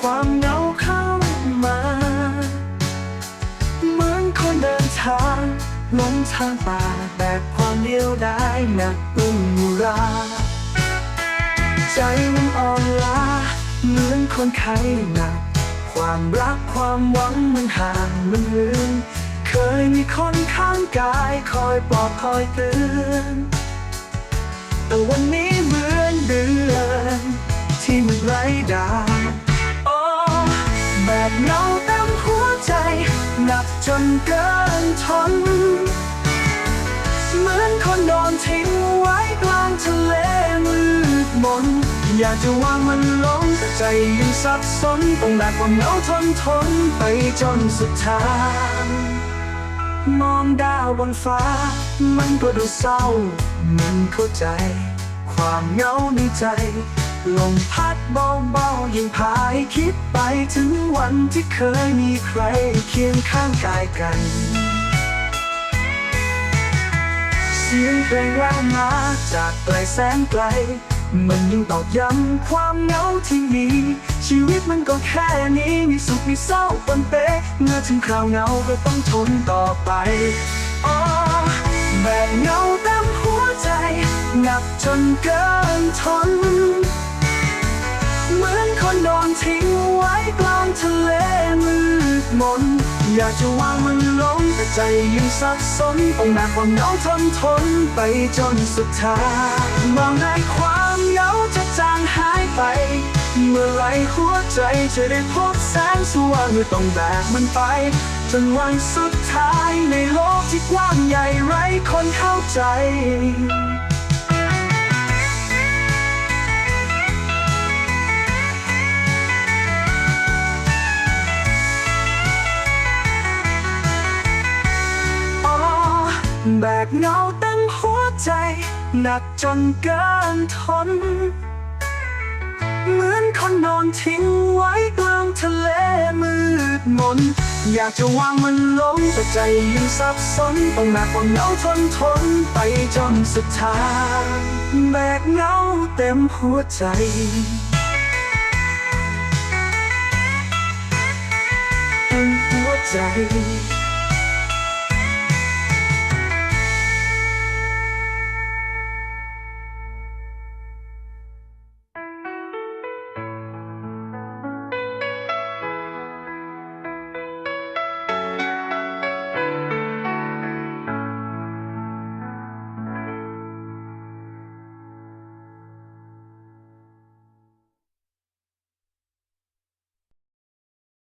ความเหงาเข้ามา เหมือนคนเดินทางหลงทางป่าแบบความเดียวดายหนักอึ้งรา ใจมันอ่อนล้าเหมือนคนไข้หนัก ความรักความหวังมันห่างมันลืมเคยมีคนข้างกายคอยปลอบคอยเตือนแต่วันนี้ นันเกินทน เหมือนคนโดนทิ้งไว้กลางทะเลมืดมน อยากจะวางมันลงแต่ใจยังสับสนต้องแบกความเหงาทนทนไปจนสุดทางมองดาวบนฟ้า มันก็ดูเศร้า มันเข้าใจ ความเหงาในใจ ลมพัดเบาๆยิ่งพาให้คิดไปถึงวันที่เคยมีใครเคียงข้างกายกัน เสียงเพลงแววมาจากไกลแสนไกล มันยิ่งตอกย้ำความเหงาที่มี ชีวิตมันก็แค่นี้มีสุขมีเศร้าปนเปเมื่อถึงคราวเหงาก็ต้องทนต่อไปอ๋อแบบเหงาเต็มหัวใจหนักจนเกินทน โดนทิ้งไว้กลางทะเลมืดมน อยากจะวางมันลงแต่ใจยังสับสนต้องแบกความเหงาทนทนไปจนสุดทางมองในความเหงาจะจางหายไป เมื่อไรหัวใจจะได้พบแสงสว่างเมื่อต้องแบกมันไป จนวันสุดท้ายในโลกที่กว้างใหญ่ไร้คนเข้าใจ แบกเงาเต็มหัวใจ หนักจนเกินทน เหมือนคนโดนทิ้งไว้กลางทะเลมืดมน อยากจะวางมันลงแต่ใจยังสับสนต้องหนักกว่าเหงาทนทนไปจนสุดทางแบกเงาเต็มหัวใจเต็มหัวใจ